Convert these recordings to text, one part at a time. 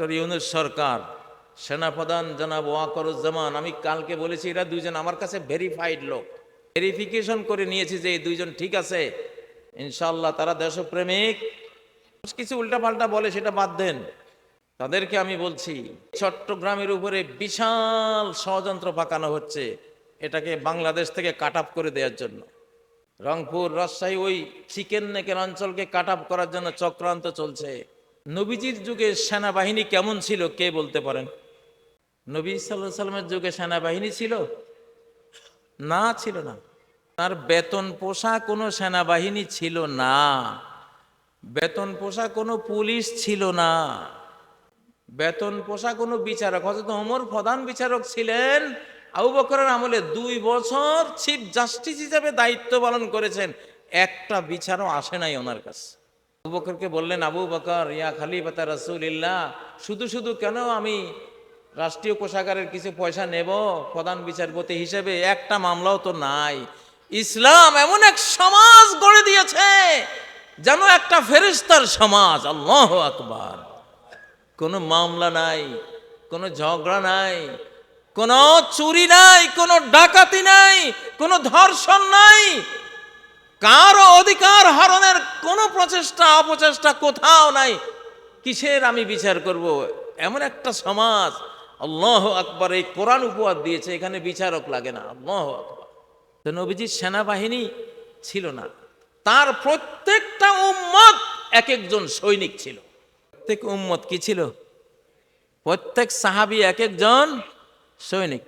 Doctor Yunus সরকার, সেনাপ্রধান জনাব ওয়াকরুজ্জামান, আমি কালকে বলেছি এরা দুইজন আমার কাছে ভেরিফাইড লোক। ভেরিফিকেশন করে নিয়েছি যে এই দুইজন ঠিক আছে। ইনশাল্লাহ তারা দেশপ্রেমিক। কিছু উল্টাপাল্টা বলে সেটা বাদ দেন। তাদেরকে আমি বলছি, চট্টগ্রামের উপরে বিশাল ষড়যন্ত্র পাকানো হচ্ছে এটাকে বাংলাদেশ থেকে কাট করে দেওয়ার জন্য। রংপুর, রাজশাহী ওই চিকেন নেকের অঞ্চলকে কাট করার জন্য চক্রান্ত চলছে। নবীজির যুগে সেনাবাহিনী কেমন ছিল, কে বলতে পারেন? নবী সাল্লাহ সাল্লামের যুগে সেনাবাহিনী ছিল? না ছিল না। তার বেতন পোষা কোনো সেনাবাহিনী ছিল না। বেতন পোষা কোনো পুলিশ ছিল না। বেতন পোষা কোনো বিচারক হয়তো অমর প্রধান বিচারক ছিলেন। আবু বকরের আমলে দুই বছর চিফ জাস্টিস হিসেবে দায়িত্ব পালন করেছেন। একটা বিচারও আসে নাই ওনার কাছে। বকরকে বললেন আবু বকর ইয়া খালিফাতা রাসূলিল্লাহ, শুধু শুধু কেন আমি রাষ্ট্রীয় কোষাগারের কিছু পয়সা নেব প্রধান বিচারপতি হিসেবে? একটা মামলাও তো নাই। ইসলাম এমন এক সমাজ গড়ে দিয়েছে যেন একটা ফেরিস্তার সমাজ। আল্লাহ আকবার। কোনো মামলা নাই, কোনো ঝগড়া নাই, কোনো চুরি নাই, কোনো ডাকাতি নাই, কোনো ধর্ষণ নাই কারও অধিকার হরণের কোনো প্রচেষ্টা, অপচেষ্টা কোথাও নাই। কিসের আমি বিচার করব? এমন একটা সমাজ। আল্লাহ আকবর এই কোরআন উপহার দিয়েছে, এখানে বিচারক লাগে না। আল্লাহ আকবর। তো নবীজির সেনাবাহিনী ছিল না। তার প্রত্যেকটা উম্মত এক একজন সৈনিক ছিল। প্রত্যেক উম্মত কি ছিল? প্রত্যেক সাহাবি এক একজন সৈনিক।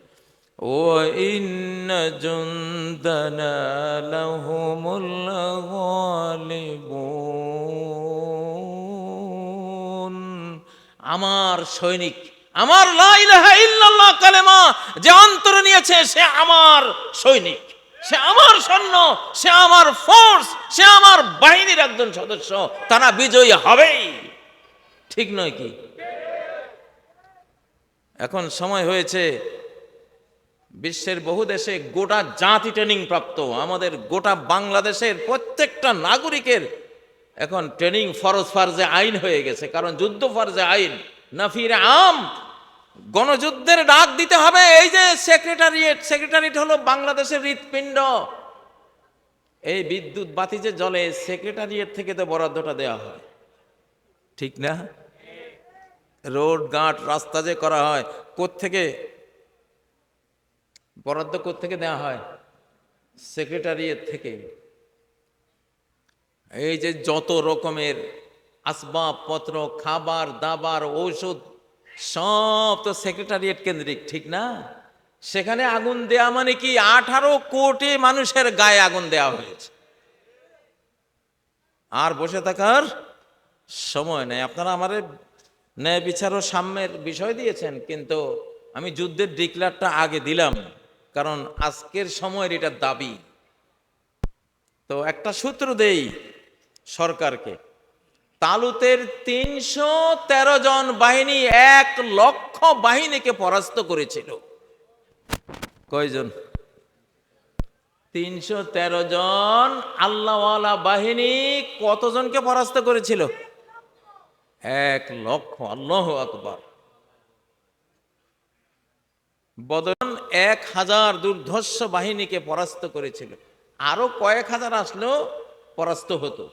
ইন্ন জুন্দনা লাহুমুল গালিবুন আমার সৈনিক, আমার ইল্লাল্লাহ কালেমা যে অন্তরে নিয়েছে, সে আমার সৈনিক। সে আমার সৈন্য, সে আমার ফোর্স সে আমার বাহিনীর একজন সদস্য, তারা বিজয়ী হবেই। ঠিক নয় কি? এখন সময় হয়েছে বিশ্বের বহু দেশে গোটা জাতি ট্রেনিং প্রাপ্ত। আমাদের গোটা বাংলাদেশের প্রত্যেকটা নাগরিকের এখন ট্রেনিং ফরজ ফার্জে আইন হয়ে গেছে, কারণ যুদ্ধ ফার্জে আইন। নাফির আম, গণযুদ্ধের ডাক দিতে হবে। এই যে সেক্রেটারিয়েট সেক্রেটারিয়েট হলো বাংলাদেশের হৃৎপিণ্ড। এই বিদ্যুৎ বাতি যে জলে সেক্রেটারিয়েট থেকে তো বরাদ্দটা দেওয়া হয়। ঠিক না? রোড ঘাট রাস্তা যে করা হয় থেকে বরাদ্দ থেকে দেওয়া হয়? সেক্রেটারিয়েট থেকে। এই যে যত রকমের আসবাবপত্র, খাবার, দাবার, ঔষধ, সব তো সেক্রেটারিয়েট কেন্দ্রিক, ঠিক না? সেখানে আগুন দেয়া মানে কি আঠারো কোটি মানুষের গায়ে আগুন দেওয়া হয়েছে। আর বসে থাকার সময় নেই। আপনারা আমার ন্যায় বিচার ও সাম্যের বিষয় দিয়েছেন, কিন্তু আমি যুদ্ধের ডিক্লারটা আগে দিলাম কারণ আজকের সময়ের এটা দাবি। তো একটা সূত্র দেই সরকারকে, তালুতের তিনশো তেরো জন বাহিনী এক লক্ষ বাহিনীকে পরাস্ত করেছিল। কয়জন? তিনশো তেরো জন আল্লাহওয়ালা বাহিনী কতজনকে পরাস্ত করেছিল? এক লক্ষ, আল্লাহ আকবর। বদন এক হাজার দুর্ধর্ষ বাহিনীকে পরাস্ত করেছিল আরো কয়েক হাজার আসলেও পরাস্ত হতো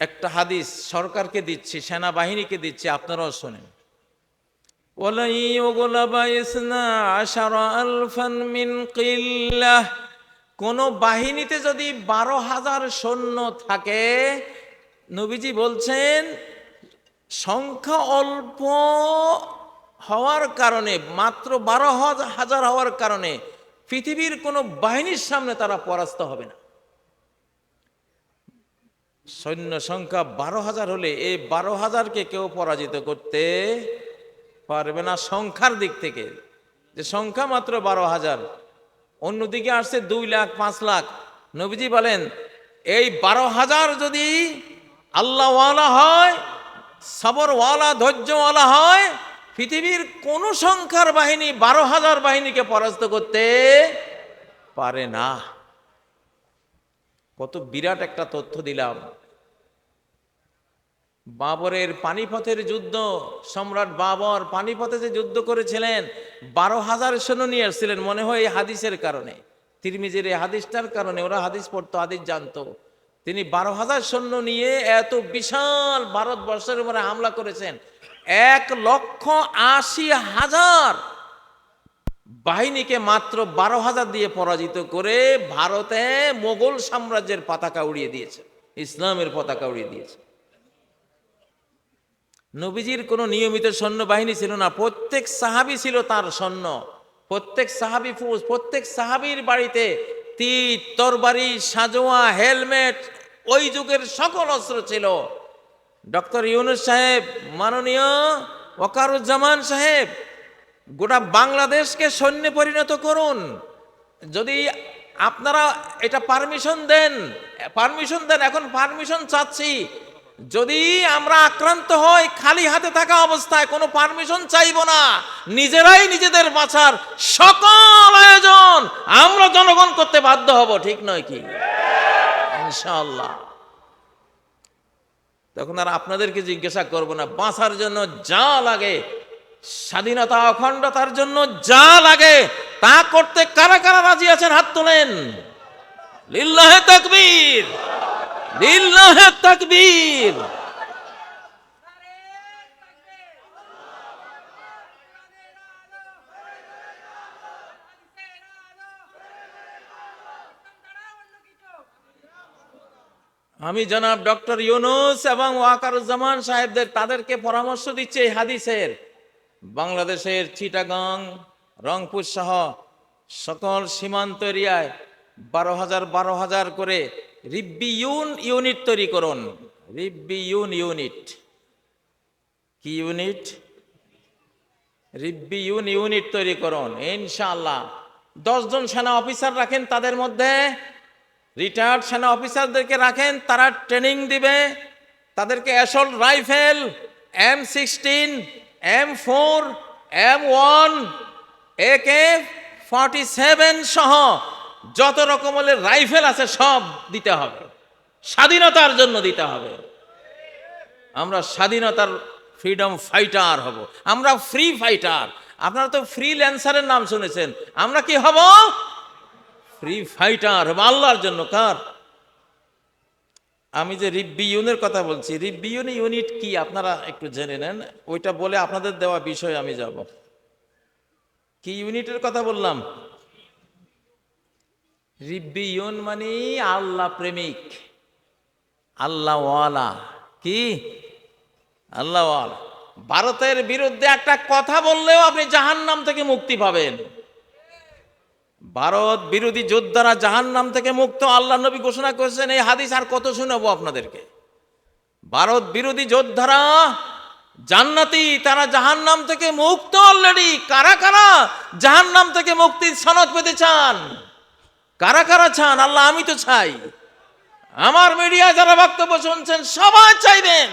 একটা হাদিস সরকারকে দিচ্ছি সেনাবাহিনীকে দিচ্ছি আপনারাও শোনেন ولن يغلب اثنا عشر ألفا من قلة কোন বাহিনীতে যদি বারো হাজার সৈন্য থাকে নবীজি বলছেন সংখ্যা অল্প হওয়ার কারণে, মাত্র বারো হাজার হওয়ার কারণে পৃথিবীর কোনো বাহিনীর সামনে তারা পরাস্ত হবে না। সৈন্য সংখ্যা বারো হাজার হলে এই বারো হাজারকে কেউ পরাজিত করতে পারবে না সংখ্যার দিক থেকে। যে সংখ্যা মাত্র বারো হাজার, অন্যদিকে আসছে দুই লাখ, পাঁচ লাখ। নবীজি বলেন, এই বারো হাজার যদি আল্লাহওয়ালা হয়, সবরওয়ালা, ধৈর্যওয়ালা হয় পৃথিবীর কোন সংখ্যার বাহিনী বারো হাজার বাহিনীকে পরাস্ত করতে পারে না। কত বিরাট একটা তথ্য দিলাম। বাবরের পানিপথের যুদ্ধ, সম্রাট বাবর পানিপথে যে যুদ্ধ করেছিলেন, বারো হাজার সৈন্য নিয়ে আসছিলেন মনে হয় এই হাদিসের কারণে। তিরমিজের এই হাদিসটার কারণে, ওরা হাদিস পড়তো, হাদিস জানতো। তিনি বারো হাজার সৈন্য নিয়ে এত বিশাল ভারতবর্ষের উপরে হামলা করেছেন। এক লক্ষ আশি হাজার। বাহিনীকে মাত্র বারো হাজার দিয়ে পরাজিত করে ভারতে মোগল সাম্রাজ্যের পতাকা উড়িয়ে দিয়েছে, ইসলামের পতাকা উড়িয়ে দিয়েছে। নবীজির কোনো নিয়মিত সৈন্যবাহিনী ছিল না, প্রত্যেক সাহাবি ছিল তার সৈন্য। প্রত্যেক সাহাবি ফৌজ প্রত্যেক সাহাবির বাড়িতে তীর, তরবারি, সাজোয়া, হেলমেট, ওই যুগের সকল অস্ত্র ছিল। ডক্টর ইউনুস সাহেব, মাননীয় ওকারুজ্জামান সাহেব, গোটা বাংলাদেশকে সৈন্যে পরিণত করুন। যদি আপনারা এটা পারমিশন দেন পারমিশন দেন, এখন পারমিশন চাচ্ছি। যদি আমরা আক্রান্ত হই, খালি হাতে থাকা অবস্থায়, কোনো পারমিশন চাইব না। নিজেরাই নিজেদের বাঁচার সকল আয়োজন আমরা জনগণ করতে বাধ্য হব, ঠিক নয় কি? ইনশাআল্লাহ। তখন আর আপনাদেরকে জিজ্ঞাসা করব না, বাঁচার জন্য যা লাগে, স্বাধীনতা অখণ্ডতার জন্য যা লাগে, তা করতে কারা কারা রাজি আছেন হাত তোলেন? লিল্লাহে তাকবীর লিল্লাহে তাকবীর। আমি জনাব ডক্টর ইউনুস এবং ওয়াকারুজ্জামান সাহেবদের তাদেরকে পরামর্শ দিচ্ছে এই হাদিসের। বাংলাদেশের চিটাগাং, রংপুর সহ সকল সীমান্ত এরিয়ায় বারো হাজার বারো হাজার করে রিব্বিউন ইউনিট তৈরি করুন। রিব্বিউন ইউনিট। কি ইউনিট? রিব্বিউন ইউনিট তৈরি করুন। ইনশাআল্লাহ। দশজন সেনা অফিসার রাখেন তাদের মধ্যে। রিটায়ার্ড সেনা অফিসারদেরকে রাখেন, তারা ট্রেনিং দিবে। তাদেরকে assault rifle M sixteen M four M one A K forty seven সহ যত রকমের রাইফেল আছে সব দিতে হবে। স্বাধীনতার জন্য দিতে হবে। আমরা স্বাধীনতার ফ্রিডম ফাইটার হব। আমরা ফ্রি ফাইটার আপনারা তো ফ্রি ল্যান্সারের নাম শুনেছেন। আমরা কি হব? ফ্রি ফাইটার আল্লাহর জন্য কার? আমি যে রিব্বিউনের কথা বলছি, রিব্বিউন ইউনিট কি? আপনারা একটু জেনে নেন। ওইটা বলে আপনাদের দেওয়া বিষয় আমি যাব। কি ইউনিটের কথা বললাম? রিব্বিউন মানে আল্লাহ প্রেমিক আল্লাহওয়ালা কি? আল্লাহওয়ালা ভারতের বিরুদ্ধে একটা কথা বললেও আপনি জাহান্নাম থেকে মুক্তি পাবেন। ভারত বিরোধী যোদ্ধারা জাহান্নাম থেকে মুক্ত, আল্লাহ নবী ঘোষণা করেছেন, এই হাদিস আর কত শোনাবো আপনাদেরকে? ভারত বিরোধী যোদ্ধারা জান্নাতি, তারা জাহান্নাম থেকে মুক্ত অলরেডি কারা কারা জাহান্নাম থেকে মুক্তির সনদ পেতে চান? কারা কারা চান? আল্লাহ, আমি তো চাই। আমার মিডিয়ায় যারা বক্তব্য শুনছেন, সবাই চাইবেন।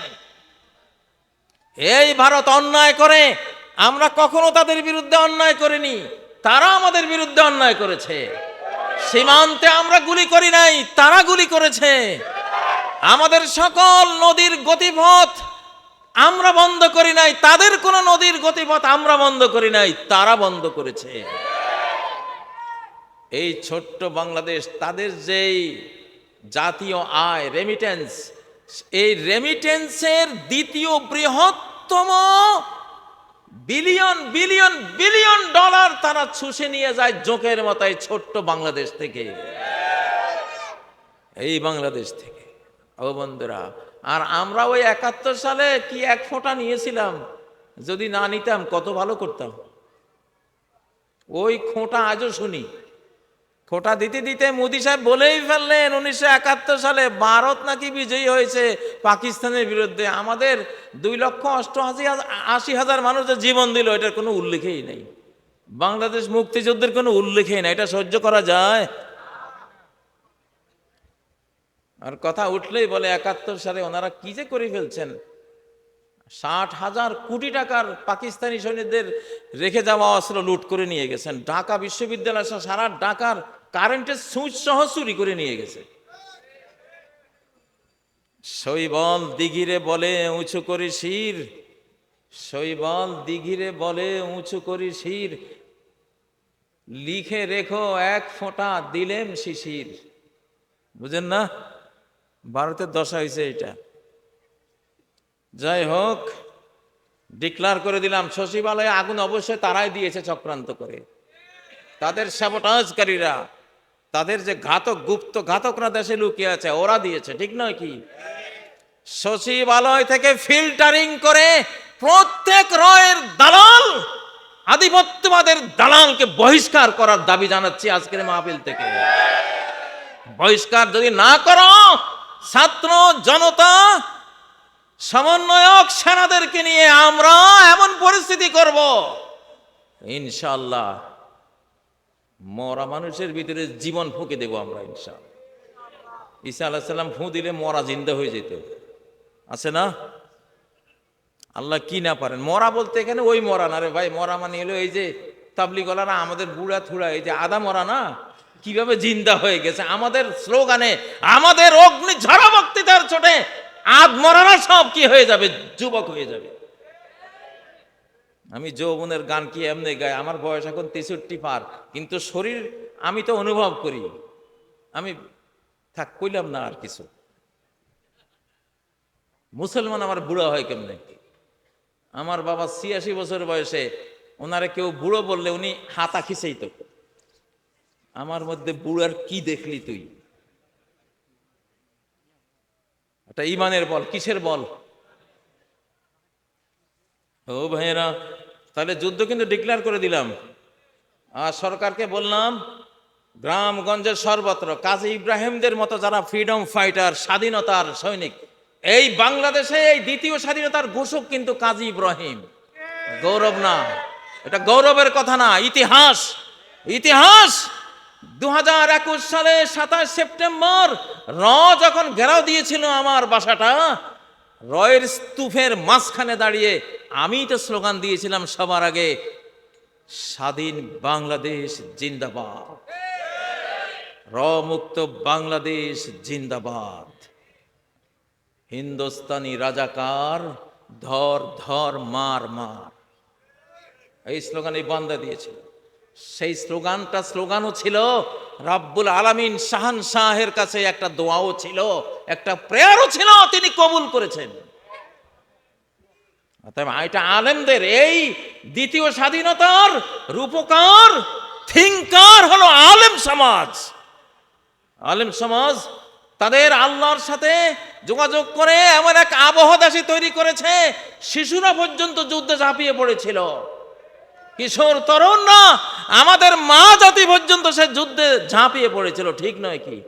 এই ভারত অন্যায় করে, আমরা কখনো তাদের বিরুদ্ধে অন্যায় করিনি। তারা আমাদের বিরুদ্ধে অন্যায় করেছে। সীমান্তে আমরা গুলি করি নাই, তারা গুলি করেছে। আমাদের সকল নদীর গতিপথ আমরা বন্ধ করি নাই, তাদের কোন নদীর গতিপথ আমরা বন্ধ করি নাই, তারা বন্ধ করেছে। এই ছোট্ট বাংলাদেশ, তাদের যেই জাতীয় আয় রেমিটেন্স এই রেমিটেন্সের দ্বিতীয় বৃহত্তম বিলিয়ন বিলিয়ন বিলিয়ন ডলার তারা ছুষে নিয়ে যায় জোঁকের মতায় ছোট্ট বাংলাদেশ থেকে। এই বাংলাদেশ থেকে। ও বন্ধুরা, আর আমরা ওই একাত্তর সালে কি এক ফোঁটা নিয়েছিলাম? যদি না নিতাম, কত ভালো করতাম। ওই খোঁটা আজও শুনি। খোটা দিতে দিতে মোদি সাহেব বলেই ফেললেন, উনিশশো একাত্তর সালে ভারত নাকি বিজয়ী হয়েছে পাকিস্তানের বিরুদ্ধে। আমাদের দুই লক্ষ অষ্টআশি আশি হাজার মানুষ জীবন দিল, এটার কোনো উল্লেখেই নেই। বাংলাদেশ মুক্তিযুদ্ধের কোনো উল্লেখেই নাই, এটা সহ্য করা যায়। আর কথা উঠলেই বলে, একাত্তর সালে ওনারা কি যে করে ফেলছেন? ষাট হাজার কোটি টাকার পাকিস্তানি সৈনিকদের রেখে যাওয়া অস্ত্র লুট করে নিয়ে গেছেন। ঢাকা বিশ্ববিদ্যালয় সারা ঢাকার কারেন্টের সুইচ সহ চুরি করে নিয়ে গেছে। শৈবল দিঘিরে বলে, উঁচু করি শির। শৈবল দিঘিরে বলে, উঁচু করি শির। লিখে রেখো, এক ফোঁটা দিলেম শিশির। বুঝেন না? ভারতের দশা হয়েছে এটা যাই হোক, ডিক্লার করে দিলাম সচিবালয়ে আগুন অবশ্যই তারাই দিয়েছে চক্রান্ত করে। তাদের সাবটাজকারীরা তাদের যে ঘাতক, গুপ্ত ঘাতকরা দেশে লুকিয়ে আছে, ওরা দিয়েছে, ঠিক নয় কি? সচিবালয় থেকে ফিল্টারিং করে প্রত্যেক রয়ের দালাল, আধিপত্যবাদের দালালকে বহিষ্কার করার দাবি জানাচ্ছি আজকের মাহফিল থেকে। বহিষ্কার যদি না করো, ছাত্র জনতা, সমন্বয়ক সেনাদেরকে নিয়ে আমরা এমন পরিস্থিতি করব। ইনশাল্লাহ মরা মানুষের ভিতরে জীবন ফুঁকে দেব আমরা ইনশাল্লাহ ঈসা আলাহ সাল্লাম ফু দিলে মরা জিন্দা হয়ে যেত। আছে না? আল্লাহ কি না পারেন? মরা বলতে এখানে ওই মরা না রে ভাই, মরা মানে এলো এই যে তাবলি গলারা আমাদের বুড়া থুড়া, এই যে আদা মরা না? কীভাবে জিন্দা হয়ে গেছে? আমাদের স্লোগানে, আমাদের অগ্নি ঝরা বক্তৃতার ছোটে, আদ মরানা সব কি হয়ে যাবে? যুবক হয়ে যাবে। আমি যৌবনের গান কি এমনি গাই? আমার বয়স এখন তেষট্টি পার, কিন্তু শরীর আমি তো অনুভব করি। আমি থাক, কইলাম না আর কিছু। মুসলমান আমার বুড়া হয় কেমনে? আমার বাবা ছিয়াশি বছর বয়সে ওনারে কেউ বুড়ো বললে উনি হাতা খিসেই তো। আমার মধ্যে বুড়ার কি দেখলি তুই? এটা ইমানের বল, কিসের বল? ও ভাইয়েরা তাহলে যুদ্ধ কিন্তু ডিক্লেয়ার করে দিলাম। আর সরকারকে বললাম, গ্রামগঞ্জের সর্বত্র কাজী ইব্রাহিমদের মতো যারা ফ্রিডম ফাইটার স্বাধীনতার সৈনিক, এই বাংলাদেশে এই দ্বিতীয় স্বাধীনতার ঘোষক কিন্তু কাজী ইব্রাহিম। গৌরব না, এটা গৌরবের কথা না, ইতিহাস ইতিহাস। দু হাজার একুশ সালে সাতাশ সেপ্টেম্বর, র যখন ঘেরাও দিয়েছিল আমার বাসাটা রয়ের স্তূপের মাঝখানে দাঁড়িয়ে আমি তো স্লোগান দিয়েছিলাম সবার আগে, স্বাধীন বাংলাদেশ জিন্দাবাদ। র মুক্ত বাংলাদেশ জিন্দাবাদ। হিন্দুস্তানি রাজাকার ধর ধর মার মার। এই স্লোগান এই বান্দা দিয়েছিল। সেই স্লোগানটা স্লোগানও ছিল, রাব্বুল আলামিন শাহান শাহের কাছে একটা দোয়াও ছিল, একটা প্রেয়ারও ছিল, তিনি কবুল করেছেন। এটা আলেমদের এই দ্বিতীয় স্বাধীনতার রূপকার থিঙ্কার হলো আলেম সমাজ। আলেম সমাজ তাদের আল্লাহর সাথে যোগাযোগ করে এমন এক আবহ দেশে তৈরি করেছে, শিশুরা পর্যন্ত যুদ্ধে ঝাঁপিয়ে পড়েছিল। কিশোর তরুণ না, আমাদের মা জাতি পর্যন্ত সে যুদ্ধে ঝাঁপিয়ে পড়েছিল, ঠিক নয় কি?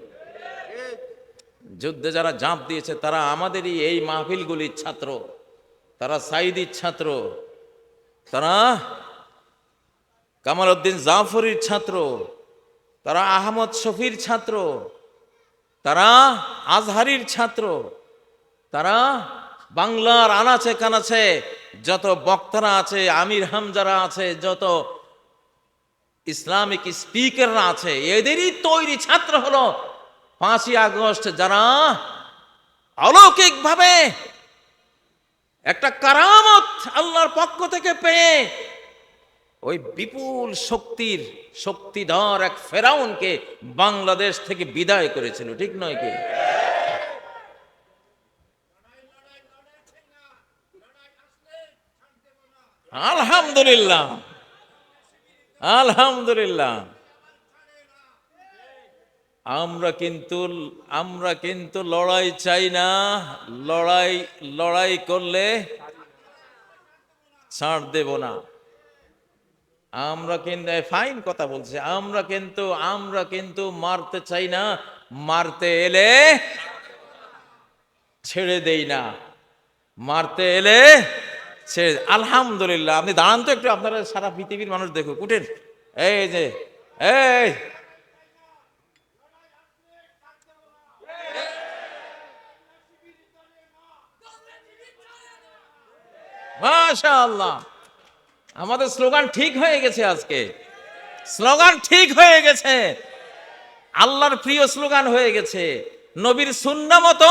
যুদ্ধে যারা ঝাঁপ দিয়েছে, তারা আমাদেরই এই মাহফিলগুলির ছাত্র, তারা সাইদির ছাত্র, তারা কামাল উদ্দিন জাফরির ছাত্র, তারা আহমদ শফির ছাত্র, তারা আজহারির ছাত্র, তারা বাংলার আনাচে কানাচে যত বক্তারা আছে, আমির হামজারা আছে, যত ইসলামিক স্পিকাররা আছে, এদেরই তৈরি ছাত্র হলো পাঁচই আগস্ট যারা অলৌকিকভাবে একটা কারামত আল্লাহর পক্ষ থেকে পেয়ে ওই বিপুল শক্তির শক্তিধর এক ফেরাউনকে বাংলাদেশ থেকে বিদায় করেছিল, ঠিক নয় কি? আলহামদুলিল্লাহ। আলহামদুলিল্লাহ। আমরা কিন্তু আমরা কিন্তু লড়াই চাই না। লড়াই লড়াই করলে ছাড় দেব না। আমরা কিন্তু ফাইন কথা বলছি, আমরা কিন্তু আমরা কিন্তু মারতে চাই না। মারতে এলে ছেড়ে দেই না। মারতে এলে ছেড়ে আলহামদুলিল্লাহ, আপনি দাঁড়ান তো একটু, আপনারা সারা পৃথিবীর মানুষ দেখুক, উঠেন। এই যে, এই। মাশাআল্লাহ। আমাদের স্লোগান ঠিক হয়ে গেছে আজকে। স্লোগান ঠিক হয়ে গেছে। আল্লাহর প্রিয় স্লোগান হয়ে গেছে। নবীর সুন্না মতো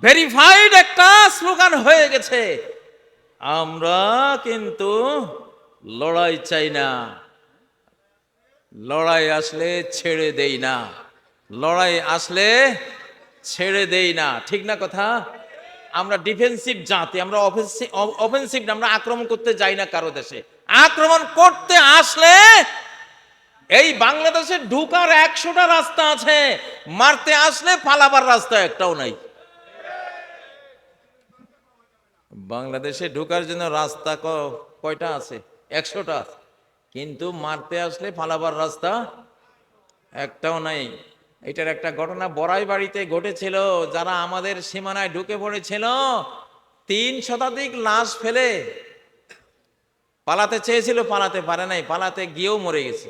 ভেরিফাইড একটা স্লোগান হয়ে গেছে। আমরা কিন্তু লড়াই চাই না। লড়াই আসলে ছেড়ে দেই না। লড়াই আসলে ছেড়ে দেই না। ঠিক না কথা? আমরা ডিফেন্সিভ জাতি, আমরা অফেন্সিভ আমরা আক্রমণ করতে যাই না কারও দেশে। আক্রমণ করতে আসলে এই বাংলাদেশে ঢুকার একশোটা রাস্তা আছে, মারতে আসলে পালাবার রাস্তা একটাও নাই। বাংলাদেশে ঢোকার জন্য রাস্তা কয়টা আছে? একশোটা কিন্তু মারতে আসলে পালাবার রাস্তা একটাও নাই। এটার একটা ঘটনা বড়াই বাড়িতে ঘটেছিল, যারা আমাদের সীমানায় ঢুকে পড়েছিল, তিন শতাধিক লাশ ফেলে পালাতে চেয়েছিল, পালাতে পারে নাই, পালাতে গিয়েও মরে গেছে।